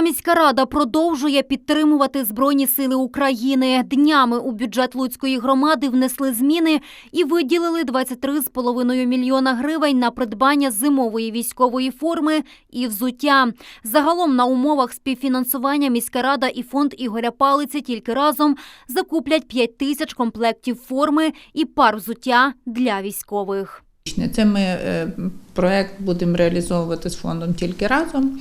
Луцька міська рада продовжує підтримувати Збройні сили України. Днями у бюджет Луцької громади внесли зміни і виділили 23,5 мільйона гривень на придбання зимової військової форми і взуття. Загалом на умовах співфінансування міська рада і фонд Ігоря Палиці тільки разом закуплять 5 тисяч комплектів форми і пар взуття для військових. Це ми е, проект будемо реалізовувати з фондом тільки разом.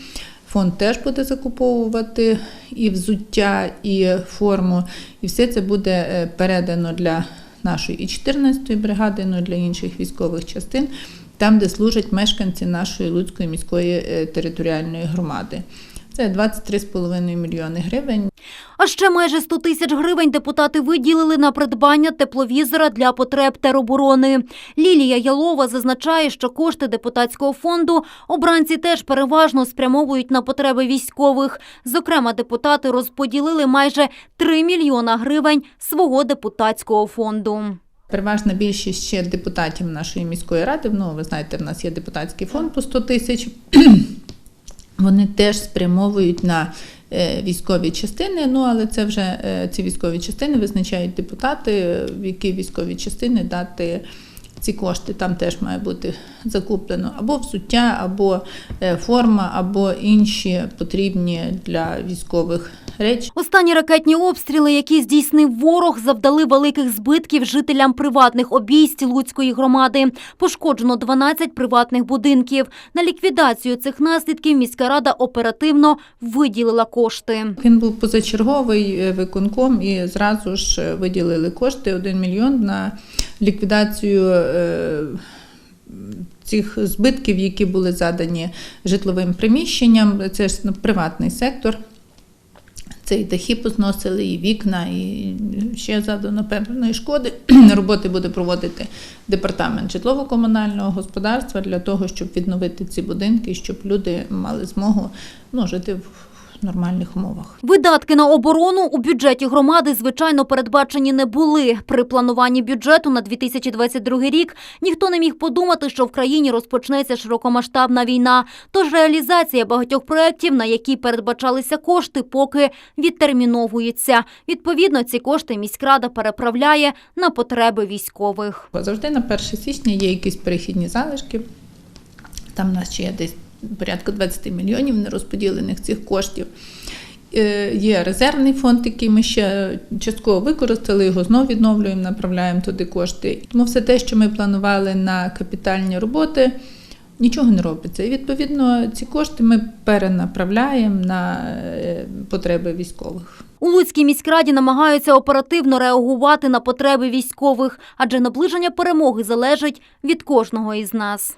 Фонд теж буде закуповувати і взуття, і форму, і все це буде е, передано для нашої і 14-ї бригади, ну для інших військових частин, там, де служать мешканці нашої Луцької міської е, територіальної громади. Це 23,5 мільйони гривень. А ще майже 100 тисяч гривень депутати виділили на придбання тепловізора для потреб тероборони. Лілія Ялова зазначає, що кошти депутатського фонду обранці теж переважно спрямовують на потреби військових. Зокрема, депутати розподілили майже 3 мільйона гривень свого депутатського фонду. Переважна більшість ще депутатів нашої міської ради. Ну, ви знаєте, в нас є депутатський фонд по 100 тисяч. Вони теж спрямовують на е, військові частини. Ну але це вже е, ці військові частини визначають депутати, в які військові частини дати. Ці кошти там теж має бути закуплено або взуття, або е, форма, або інші потрібні для військових речі. Останні ракетні обстріли, які здійснив ворог, завдали великих збитків жителям приватних обійсть Луцької громади. Пошкоджено 12 приватних будинків. На ліквідацію цих наслідків міська рада оперативно виділила кошти. Він був позачерговий е, виконком і зразу ж е, виділили кошти 1 мільйон на ліквідацію е, цих збитків, які були задані житловим приміщенням. Це ж ну, приватний сектор. Це і дахи позносили, і вікна, і ще задано певної шкоди. Роботи буде проводити департамент житлово-комунального господарства для того, щоб відновити ці будинки, щоб люди мали змогу ну, жити в нормальних умовах. Видатки на оборону у бюджеті громади, звичайно, передбачені не були. При плануванні бюджету на 2022 рік ніхто не міг подумати, що в країні розпочнеться широкомасштабна війна. Тож реалізація багатьох проєктів, на які передбачалися кошти, поки відтерміновується. Відповідно, ці кошти міськрада переправляє на потреби військових. Завжди на 1 січня є якісь перехідні залишки. Там у нас ще є десь порядку 20 мільйонів нерозподілених цих коштів. Е, Є резервний фонд, який ми ще частково використали, його знову відновлюємо, направляємо туди кошти. Тому все те, що ми планували на капітальні роботи, нічого не робиться. І відповідно ці кошти ми перенаправляємо на е, потреби військових. У Луцькій міськраді намагаються оперативно реагувати на потреби військових, адже наближення перемоги залежить від кожного із нас.